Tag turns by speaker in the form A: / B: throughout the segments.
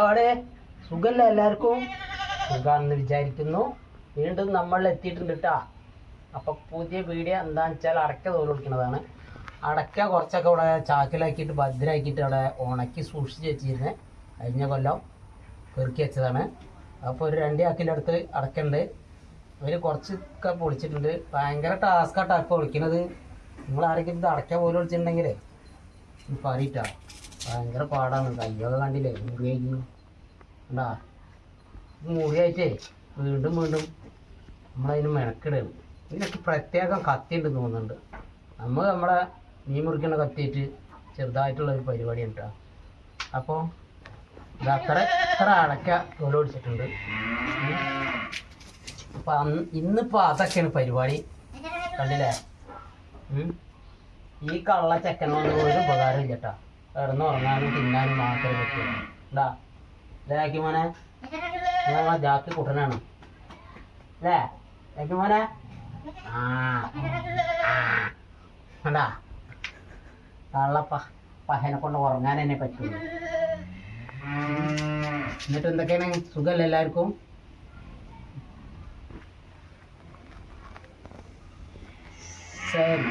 A: അവിടെ സുഖല്ല എല്ലാവർക്കും? സുഖാണെന്ന് വിചാരിക്കുന്നു. വീണ്ടും നമ്മൾ എത്തിയിട്ടുണ്ട് കേട്ടാ അപ്പൊ പുതിയ വീഡിയോ എന്താന്ന് വെച്ചാൽ അടക്ക തോൽ കൊടുക്കുന്നതാണ്. അടക്ക കുറച്ചൊക്കെ ഇവിടെ ചാക്കിലാക്കിയിട്ട് ഭദ്രമാക്കിയിട്ട് അവിടെ ഉണക്കി സൂക്ഷിച്ച് വെച്ചിരുന്നത് കഴിഞ്ഞ കൊല്ലം പെറുക്കി വെച്ചതാണ്. അപ്പോൾ ഒരു രണ്ട് ചാക്കിന്റെ അടുത്ത് അടക്കുണ്ട് അവർ കുറച്ചൊക്കെ പൊളിച്ചിട്ടുണ്ട്. ഭയങ്കര ടാസ്കാട്ടാ ഇപ്പോൾ വിളിക്കുന്നത് നിങ്ങൾ ആരെങ്കിലും ഇത് അടയ്ക്ക പോലും വിളിച്ചിട്ടുണ്ടെങ്കിലേ പറയിട്ടാ ഭയങ്കര പാടാണ്. കയ്യൊക്കെ കണ്ടില്ലേ? മുറിയായിരുന്നു കണ്ടാ? മുറിയായിട്ടേ വീണ്ടും വീണ്ടും നമ്മളതിന് മെനക്കിടുകയാണ് ഇതിനൊക്കെ പ്രത്യേകം കത്തി ഉണ്ട് തോന്നുന്നുണ്ട്. നമ്മൾ നമ്മളെ മീൻ മുറിക്കണ കത്തിയിട്ട് ചെറുതായിട്ടുള്ള ഒരു പരിപാടി ഉണ്ടാ അപ്പോൾ ഇത് അത്ര ഇത്ര അടക്ക തോൽ പിടിച്ചിട്ടുണ്ട് അപ്പം അന്ന് ഇന്നിപ്പോൾ അതൊക്കെയാണ് പരിപാടി. കണ്ടില്ലേ? ഈ കള്ള ചെക്കനോട് ഒരു ഉപകാരം ഇല്ല കേട്ടാ കിടന്ന് ഉറങ്ങാനും തിന്നാനും മാത്രമേ പറ്റുള്ളൂ. എന്താ? ഇതാക്കി മോനെ? ജാക്കി കുട്ടനാണ്. അല്ലേ മോനെ? ആ. കള്ളപ്പ പഹനെ കൊണ്ട് ഉറങ്ങാൻ തന്നെ പറ്റുള്ളൂ. എന്നിട്ട് എന്തൊക്കെയാണ്? സുഖമല്ലേ എല്ലാവർക്കും? ശരി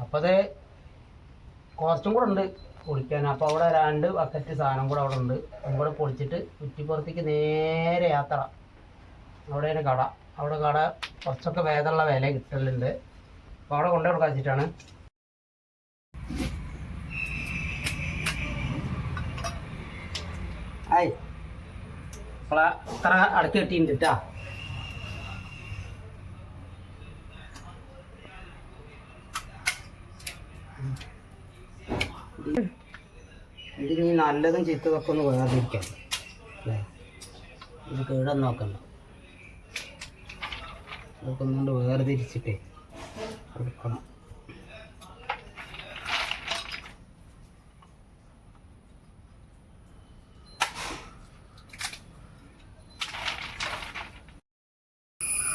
A: അപ്പോൾ കുറച്ചും കൂടെ ഉണ്ട് പൊളിക്കാൻ. അപ്പോൾ അവിടെ രണ്ട് ബക്കറ്റ് സാധനം കൂടെ അവിടെ ഉണ്ട്. അതും കൂടെ പൊളിച്ചിട്ട് കുറ്റിപ്പുറത്തേക്ക് നേരെ യാത്ര. അവിടെയാണ് കട. അവിടെ കട കുറച്ചൊക്കെ വേദമുള്ള വില കിട്ടലുണ്ട്. അപ്പോൾ അവിടെ കൊണ്ടു കൊടുക്കാൻ വെച്ചിട്ടാണ്. ആയി അപ്പോൾ അത്ര അടക്കി കിട്ടിയിട്ടുണ്ട് കേട്ടോ ഇതിന് ഈ നല്ലതും ചീത്തതൊക്കെ ഒന്ന് വേർതിരിക്കാം. അല്ലേ? ഇത് കീടാൻ നോക്കണ്ട. അതൊക്കെ ഒന്നുകൊണ്ട് വേർതിരിച്ചിട്ടേ കൊടുക്കണം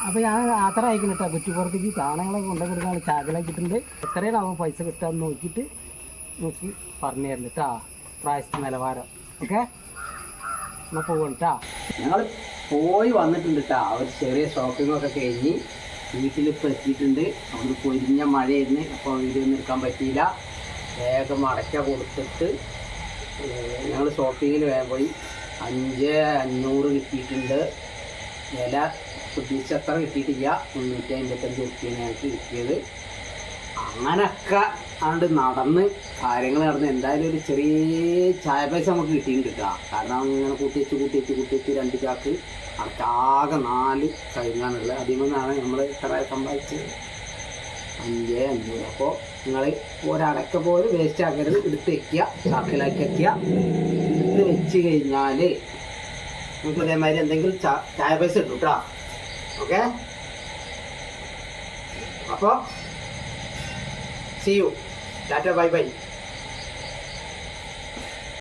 A: അപ്പോൾ ഞാൻ യാത്ര അയക്കുന്നു കേട്ടോ കുറ്റിപ്പുറത്തേക്ക് സാധനങ്ങളൊക്കെ കൊണ്ടു കൊടുക്കാൻ ചാകലാക്കിയിട്ടുണ്ട് എത്രയാണ് അവൻ പൈസ കിട്ടാന്ന് നോക്കിയിട്ട് നോക്കി പറഞ്ഞു തരുന്നു കേട്ടാ പ്രായസ്ഥ നിലവാരം. ഓക്കെ? എന്നാൽ പോകണം കേട്ടാ ഞങ്ങൾ പോയി വന്നിട്ടുണ്ട് കേട്ടാ ഒരു ചെറിയ ഷോപ്പിംഗ് ഒക്കെ കഴിഞ്ഞ് വീട്ടിൽ ഇപ്പോൾ എത്തിയിട്ടുണ്ട്. അവിടെ പൊരിഞ്ഞ മഴയായിരുന്നു. അപ്പോൾ വീഡിയോ ഒന്നും എടുക്കാൻ പറ്റിയില്ല. വേഗം അടയ്ക്ക കൊടുത്തിട്ട് ഞങ്ങൾ ഷോപ്പിങ്ങിൽ വേഗം പോയി. അഞ്ച് അഞ്ഞൂറ് കിട്ടിയിട്ടുണ്ട്. വില പ്രതീക്ഷ കിട്ടിയിട്ടില്ല. മുന്നൂറ്റി അമ്പത്തഞ്ച് റുപ്യാണ് ഞങ്ങൾക്ക് കിട്ടിയത്. അങ്ങനൊക്കെ ആണ്ട് നടന്ന് കാര്യങ്ങൾ നടന്ന് എന്തായാലും ഒരു ചെറിയ ചായ പൈസ നമുക്ക് കിട്ടിയിട്ടുണ്ട് കേട്ടോ കാരണം അങ്ങനെ കൂട്ടിവെച്ച് കൂട്ടിവെച്ച് കൂട്ടിവെച്ച് രണ്ട് ചാക്ക് അടുത്താകെ നാല് കഴിഞ്ഞാണുള്ളത് അതിൽ നിന്നാണ് നമ്മൾ ഇത്ര സമ്പാദിച്ചത്. അഞ്ച് അഞ്ച് അപ്പോൾ നിങ്ങൾ ഒരടക്ക പോലും വേസ്റ്റ് ആക്കരുത്. എടുത്ത് വെക്കുക ചാക്കിലാക്കി വെക്കുക. എടുത്ത് വെച്ച് കഴിഞ്ഞാൽ നമുക്ക് ഇതേമാതിരി എന്തെങ്കിലും ചായ പൈസ കിട്ടും കേട്ടോ ഓക്കെ? അപ്പോൾ see you tata bye bye